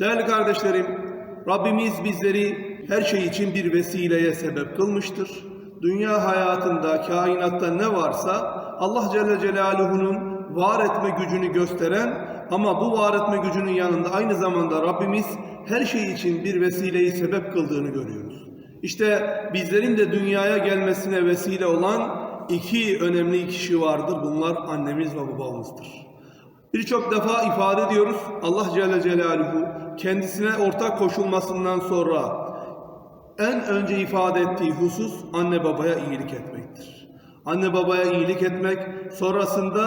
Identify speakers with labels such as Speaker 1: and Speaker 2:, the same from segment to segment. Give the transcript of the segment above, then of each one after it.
Speaker 1: Değerli kardeşlerim, Rabbimiz bizleri her şey için bir vesileye sebep kılmıştır. Dünya hayatında, kainatta ne varsa Allah Celle Celaluhu'nun var etme gücünü gösteren ama bu var etme gücünün yanında aynı zamanda Rabbimiz her şey için bir vesileyi sebep kıldığını görüyoruz. İşte bizlerin de dünyaya gelmesine vesile olan iki önemli kişi vardır. Bunlar annemiz ve babamızdır. Birçok defa ifade ediyoruz Allah Celle Celaluhu kendisine ortak koşulmasından sonra en önce ifade ettiği husus anne babaya iyilik etmektir. Anne babaya iyilik etmek, sonrasında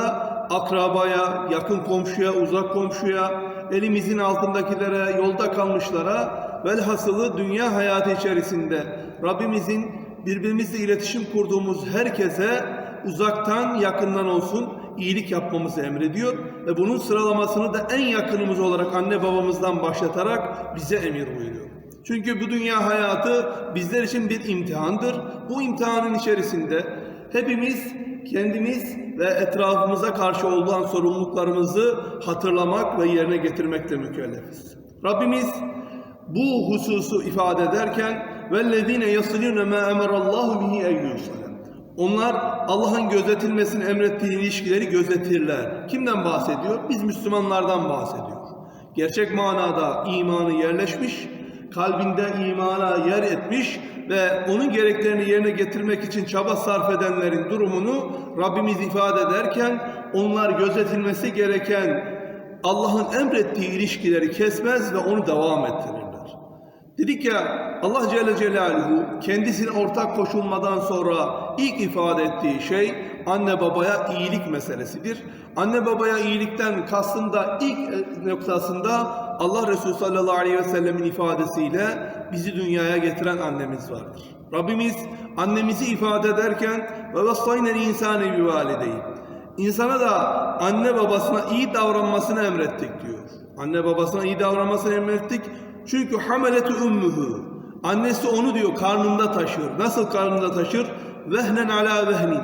Speaker 1: akrabaya, yakın komşuya, uzak komşuya, elimizin altındakilere, yolda kalmışlara, velhasılı dünya hayatı içerisinde Rabbimizin birbirimizle iletişim kurduğumuz herkese uzaktan yakından olsun iyilik yapmamızı emrediyor ve bunun sıralamasını da en yakınımız olarak anne babamızdan başlatarak bize emir buyuruyor. Çünkü bu dünya hayatı bizler için bir imtihandır. Bu imtihanın içerisinde hepimiz kendimiz ve etrafımıza karşı olan sorumluluklarımızı hatırlamak ve yerine getirmekle mükellefiz. Rabbimiz bu hususu ifade ederken وَالَّذ۪ينَ يَصِلُونَ مَا اَمَرَ اللّٰهُ بِهِ اَيُّسَلَمْ onlar Allah'ın gözetilmesini emrettiği ilişkileri gözetirler. Kimden bahsediyor? Biz Müslümanlardan bahsediyor. Gerçek manada imanı yerleşmiş, kalbinde imana yer etmiş ve onun gereklerini yerine getirmek için çaba sarf edenlerin durumunu Rabbimiz ifade ederken onlar gözetilmesi gereken Allah'ın emrettiği ilişkileri kesmez ve onu devam ettirirler. Dedik ya Allah Celle Celaluhu kendisine ortak koşulmadan sonra ilk ifade ettiği şey anne babaya iyilik meselesidir. Anne babaya iyilikten kastında ilk noktasında Allah Resulü sallallahu aleyhi ve sellemin ifadesiyle bizi dünyaya getiren annemiz vardır. Rabbimiz annemizi ifade ederken ve vasaynel insane bi valideyn. İnsana da anne babasına iyi davranmasını emrettik diyor. Anne babasına iyi davranmasını emrettik. Çünkü hameleti ummuhu. Annesi onu diyor karnında taşır. Nasıl karnında taşır? Vehnen ala vehnin.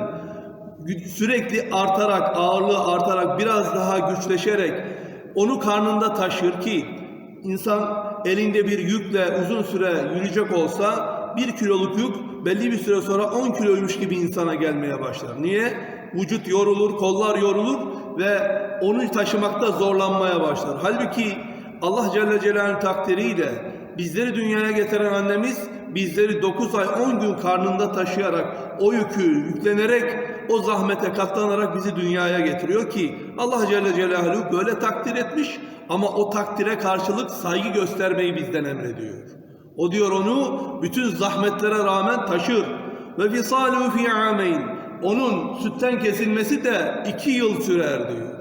Speaker 1: Sürekli artarak, ağırlığı artarak, biraz daha güçleşerek onu karnında taşır ki insan elinde bir yükle uzun süre yürüyecek olsa bir kiloluk yük belli bir süre sonra 10 kiloymuş gibi insana gelmeye başlar. Niye? Vücut yorulur, kollar yorulur ve onu taşımakta zorlanmaya başlar. Halbuki Allah Celle Celaluhu'nun takdiriyle bizleri dünyaya getiren annemiz bizleri 9 ay 10 gün karnında taşıyarak o yükü yüklenerek o zahmete katlanarak bizi dünyaya getiriyor ki Allah Celle Celaluhu böyle takdir etmiş ama o takdire karşılık saygı göstermeyi bizden emrediyor. O diyor onu bütün zahmetlere rağmen taşır. Ve fisalu fi ameyn. Onun sütten kesilmesi de iki yıl sürer diyor.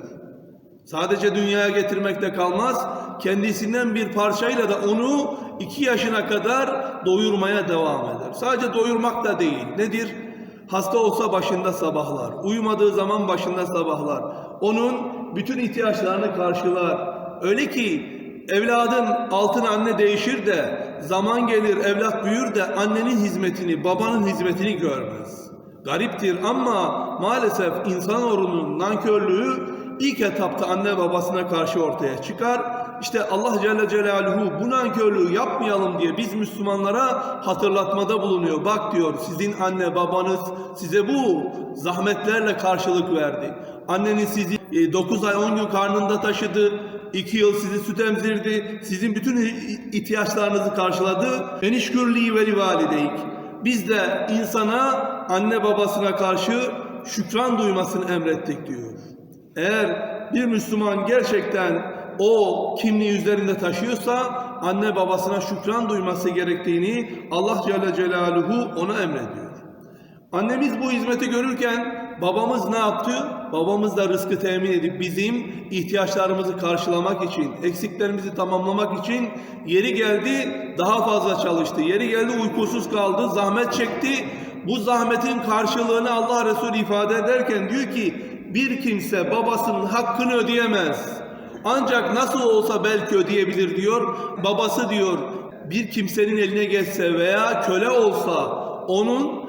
Speaker 1: Sadece dünyaya getirmekte kalmaz, kendisinden bir parçayla da onu iki yaşına kadar doyurmaya devam eder. Sadece doyurmak da değil. Nedir? Hasta olsa başında sabahlar, uyumadığı zaman başında sabahlar. Onun bütün ihtiyaçlarını karşılar. Öyle ki evladın altın anne değişir de zaman gelir evlat büyür de annenin hizmetini, babanın hizmetini görmez. Gariptir ama maalesef insanoğlunun nankörlüğü ilk etapta anne babasına karşı ortaya çıkar. İşte Allah Celle Celaluhu bu nankörlüğü yapmayalım diye biz Müslümanlara hatırlatmada bulunuyor. Bak diyor sizin anne babanız size bu zahmetlerle karşılık verdi. Anneniz sizi 9 ay 10 gün karnında taşıdı. 2 yıl sizi süt emzirdi. Sizin bütün ihtiyaçlarınızı karşıladı. Enişkürli veli valideyk. Biz de insana anne babasına karşı şükran duymasını emrettik diyor. Eğer bir Müslüman gerçekten o kimliği üzerinde taşıyorsa anne babasına şükran duyması gerektiğini Allah Celle Celaluhu ona emrediyor. Annemiz bu hizmeti görürken babamız ne yaptı? Babamız da rızkı temin edip bizim ihtiyaçlarımızı karşılamak için, eksiklerimizi tamamlamak için yeri geldi daha fazla çalıştı. Yeri geldi uykusuz kaldı, zahmet çekti. Bu zahmetin karşılığını Allah Resulü ifade ederken diyor ki bir kimse babasının hakkını ödeyemez. Ancak nasıl olsa belki ödeyebilir diyor. Babası diyor bir kimsenin eline geçse veya köle olsa onun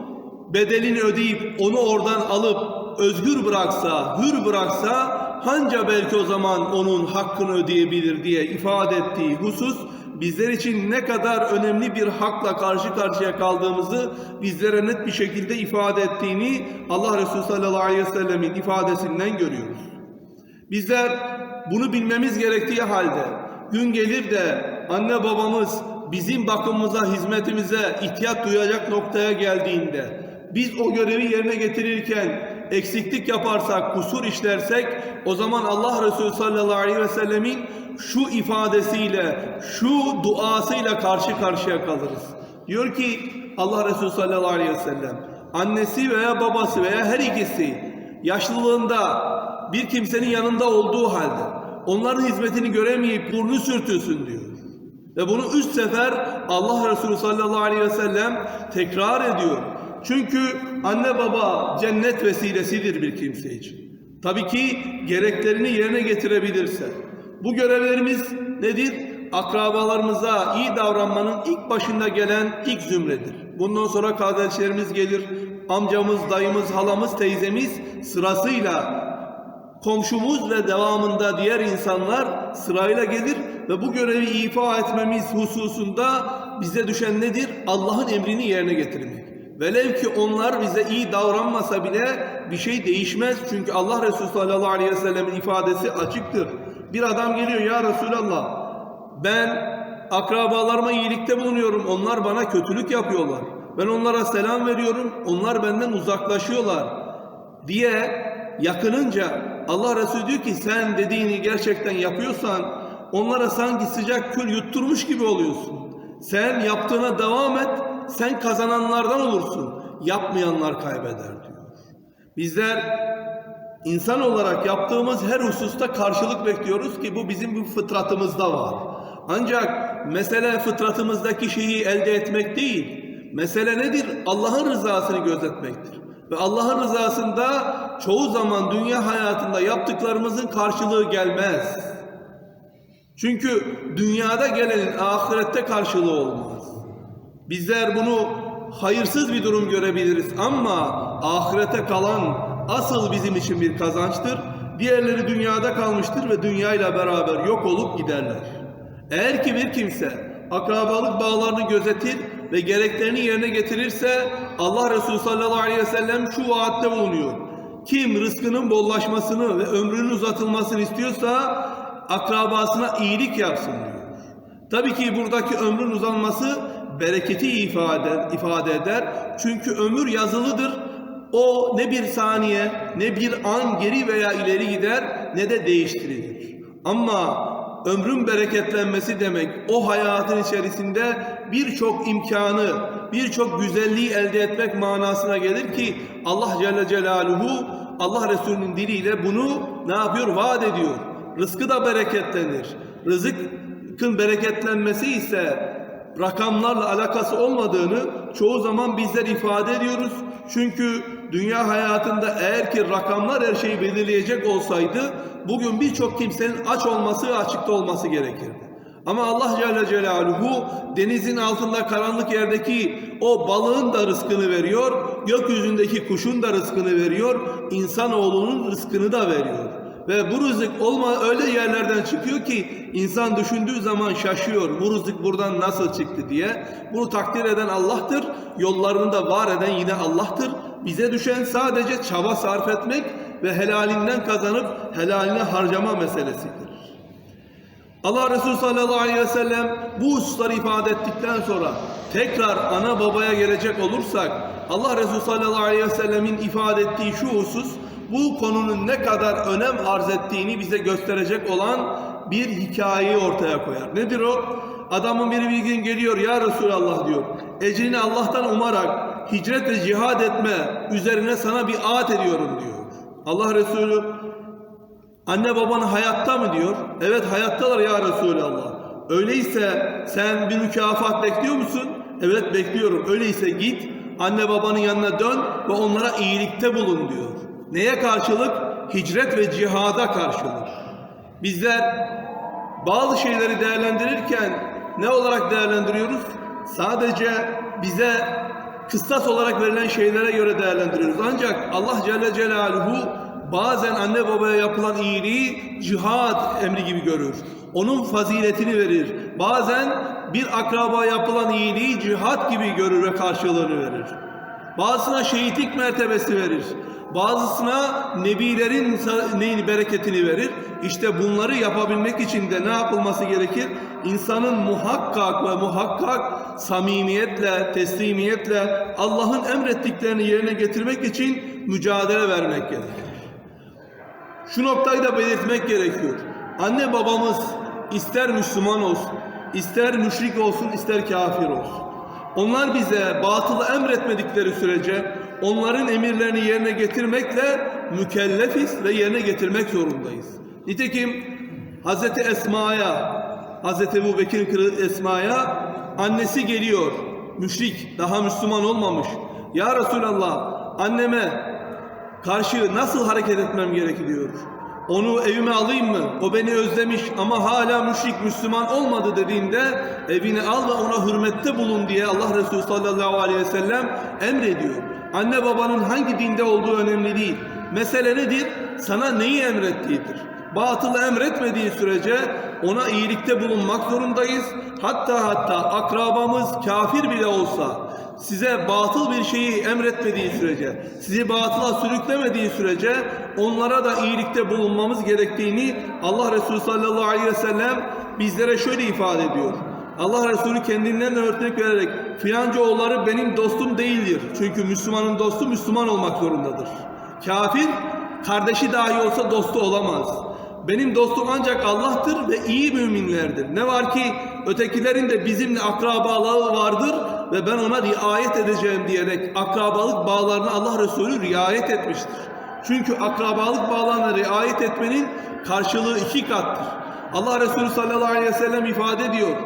Speaker 1: bedelini ödeyip onu oradan alıp özgür bıraksa, hür bıraksa hanca belki o zaman onun hakkını ödeyebilir diye ifade ettiği husus bizler için ne kadar önemli bir hakla karşı karşıya kaldığımızı bizlere net bir şekilde ifade ettiğini Allah Resulü sallallahu aleyhi ve sellemin ifadesinden görüyoruz. Bizler bunu bilmemiz gerektiği halde gün gelir de anne babamız bizim bakımımıza, hizmetimize ihtiyaç duyacak noktaya geldiğinde biz o görevi yerine getirirken eksiklik yaparsak, kusur işlersek o zaman Allah Resulü sallallahu aleyhi ve sellemin şu ifadesiyle, şu duasıyla karşı karşıya kalırız. Diyor ki Allah Resulü sallallahu aleyhi ve sellem annesi veya babası veya her ikisi yaşlılığında bir kimsenin yanında olduğu halde onların hizmetini göremeyip burnu sürtülsün diyor. Ve bunu üç sefer Allah Resulü sallallahu aleyhi ve sellem tekrar ediyor. Çünkü anne baba cennet vesilesidir bir kimse için. Tabii ki gereklerini yerine getirebilirse. Bu görevlerimiz nedir? Akrabalarımıza iyi davranmanın ilk başında gelen ilk zümredir. Bundan sonra kardeşlerimiz gelir, amcamız, dayımız, halamız, teyzemiz sırasıyla komşumuz ve devamında diğer insanlar sırayla gelir ve bu görevi ifa etmemiz hususunda bize düşen nedir? Allah'ın emrini yerine getirmek. Velev ki onlar bize iyi davranmasa bile bir şey değişmez. Çünkü Allah Resulü sallallahu aleyhi ve sellemin ifadesi açıktır. Bir adam geliyor ya Resulallah ben akrabalarıma iyilikte bulunuyorum. Onlar bana kötülük yapıyorlar. Ben onlara selam veriyorum. Onlar benden uzaklaşıyorlar diye yakınınca Allah Resulü diyor ki sen dediğini gerçekten yapıyorsan onlara sanki sıcak kül yutturmuş gibi oluyorsun. Sen yaptığına devam et, sen kazananlardan olursun. Yapmayanlar kaybeder diyor. Bizler insan olarak yaptığımız her hususta karşılık bekliyoruz ki bu bizim bu fıtratımızda var. Ancak mesele fıtratımızdaki şeyi elde etmek değil. Mesele nedir? Allah'ın rızasını gözetmektir. Ve Allah'ın rızasında çoğu zaman dünya hayatında yaptıklarımızın karşılığı gelmez. Çünkü dünyada gelenin ahirette karşılığı olmaz. Bizler bunu hayırsız bir durum görebiliriz ama ahirete kalan asıl bizim için bir kazançtır. Diğerleri dünyada kalmıştır ve dünyayla beraber yok olup giderler. Eğer ki bir kimse akrabalık bağlarını gözetir ve gereklerini yerine getirirse Allah Resulü sallallahu aleyhi ve sellem şu vaatte bulunuyor. Kim rızkının bollaşmasını ve ömrünün uzatılmasını istiyorsa akrabasına iyilik yapsın diyor. Tabii ki buradaki ömrün uzanması bereketi ifade, ifade eder. Çünkü ömür yazılıdır. O ne bir saniye ne bir an geri veya ileri gider ne de değiştirilir. Ama ömrün bereketlenmesi demek o hayatın içerisinde birçok imkanı, birçok güzelliği elde etmek manasına gelir ki Allah Celle Celaluhu Allah Resulü'nün diliyle bunu ne yapıyor? Vaat ediyor. Rızkı da bereketlenir. Rızıkın bereketlenmesi ise rakamlarla alakası olmadığını çoğu zaman bizler ifade ediyoruz. Çünkü dünya hayatında eğer ki rakamlar her şeyi belirleyecek olsaydı bugün birçok kimsenin aç olması açıkta olması gerekirdi. Ama Allah Celle Celaluhu denizin altında karanlık yerdeki o balığın da rızkını veriyor, gökyüzündeki kuşun da rızkını veriyor, insanoğlunun rızkını da veriyor. Ve bu rızık olma öyle yerlerden çıkıyor ki insan düşündüğü zaman şaşıyor. Bu rızık buradan nasıl çıktı diye. Bunu takdir eden Allah'tır. Yollarını da var eden yine Allah'tır. Bize düşen sadece çaba sarf etmek ve helalinden kazanıp helaline harcama meselesidir. Allah Resulü sallallahu aleyhi ve sellem bu hususları ifade ettikten sonra tekrar ana babaya gelecek olursak Allah Resulü sallallahu aleyhi ve sellemin ifade ettiği şu husus bu konunun ne kadar önem arz ettiğini bize gösterecek olan bir hikayeyi ortaya koyar. Nedir o? Adamın biri bir gün geliyor ya Resulallah diyor. Ecrini Allah'tan umarak hicret ve cihad etme üzerine sana bir aat ediyorum diyor. Allah Resulü anne baban hayatta mı diyor. Evet hayattalar ya Resulallah. Öyleyse sen bir mükafat bekliyor musun? Evet bekliyorum. Öyleyse git anne babanın yanına dön ve onlara iyilikte bulun diyor. Neye karşılık? Hicret ve cihada karşılık. Bizler bazı şeyleri değerlendirirken ne olarak değerlendiriyoruz? Sadece bize kıstas olarak verilen şeylere göre değerlendiriyoruz. Ancak Allah Celle Celaluhu bazen anne babaya yapılan iyiliği cihad emri gibi görür. Onun faziletini verir. Bazen bir akraba yapılan iyiliği cihat gibi görür ve karşılığını verir. Bazısına şehitlik mertebesi verir. Bazısına nebilerin neyin bereketini verir. İşte bunları yapabilmek için de ne yapılması gerekir? İnsanın muhakkak ve muhakkak samimiyetle, teslimiyetle Allah'ın emrettiklerini yerine getirmek için mücadele vermek gerekir. Şu noktayı da belirtmek gerekiyor. Anne babamız ister Müslüman olsun, ister müşrik olsun, ister kafir olsun. Onlar bize batılı emretmedikleri sürece onların emirlerini yerine getirmekle mükellefiz ve yerine getirmek zorundayız. Nitekim Hazreti Esma'ya, Hazreti Ebu Bekir kırı Esma'ya annesi geliyor. Müşrik, daha Müslüman olmamış. Ya Resulallah, anneme karşı nasıl hareket etmem gerekiyor? Onu evime alayım mı? O beni özlemiş ama hala müşrik Müslüman olmadı dediğinde evine al ve ona hürmette bulun diye Allah Resulü sallallahu aleyhi ve sellem emrediyor. Anne babanın hangi dinde olduğu önemli değil. Mesele nedir? Sana neyi emrettiğidir. Batılı emretmediği sürece ona iyilikte bulunmak zorundayız. Hatta hatta akrabamız kafir bile olsa size batıl bir şeyi emretmediği sürece, sizi batıla sürüklemediği sürece onlara da iyilikte bulunmamız gerektiğini Allah Resulü sallallahu aleyhi ve sellem bizlere şöyle ifade ediyor. Allah Resulü kendinden örnek vererek filanca oğulları benim dostum değildir. Çünkü Müslümanın dostu Müslüman olmak zorundadır. Kafir kardeşi dahi olsa dostu olamaz. Benim dostum ancak Allah'tır ve iyi müminlerdir. Ne var ki ötekilerin de bizimle akrabalığı vardır ve ben ona riayet edeceğim diyerek akrabalık bağlarına Allah Resulü riayet etmiştir. Çünkü akrabalık bağlarına riayet etmenin karşılığı iki kattır. Allah Resulü sallallahu aleyhi ve sellem ifade ediyor.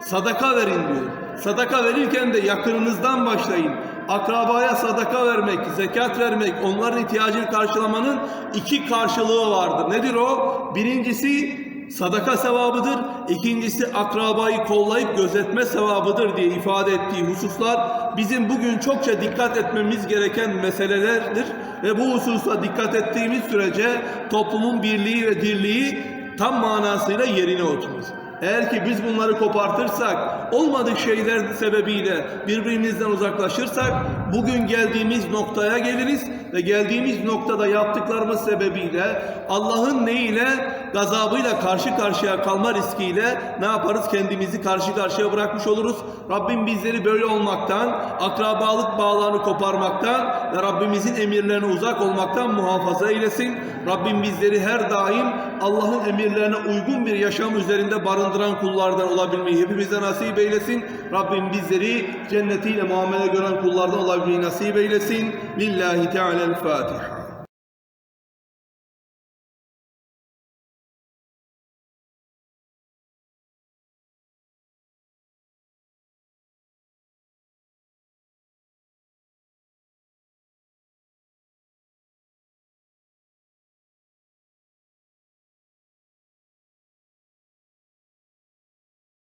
Speaker 1: Sadaka verin diyor. Sadaka verirken de yakınınızdan başlayın. Akrabaya sadaka vermek, zekat vermek, onların ihtiyacını karşılamanın iki karşılığı vardır. Nedir o? Birincisi sadaka sevabıdır. İkincisi akrabayı kollayıp gözetme sevabıdır diye ifade ettiği hususlar bizim bugün çokça dikkat etmemiz gereken meselelerdir. Ve bu hususa dikkat ettiğimiz sürece toplumun birliği ve dirliği tam manasıyla yerine oturur. Eğer ki biz bunları kopartırsak, olmadık şeyler sebebiyle birbirimizden uzaklaşırsak, bugün geldiğimiz noktaya geliriz ve geldiğimiz noktada yaptıklarımız sebebiyle Allah'ın neyle, gazabıyla karşı karşıya kalma riskiyle ne yaparız? Kendimizi karşı karşıya bırakmış oluruz. Rabbim bizleri böyle olmaktan, akrabalık bağlarını koparmaktan ve Rabbimizin emirlerine uzak olmaktan muhafaza eylesin. Rabbim bizleri her daim Allah'ın emirlerine uygun bir yaşam üzerinde barındıran kullardan olabilmeyi hepimize nasip eylesin. Rabbim bizleri cennetiyle muamele gören kullardan olabilmeyi nasip eylesin. Lillahi Teala'l-Fatiha.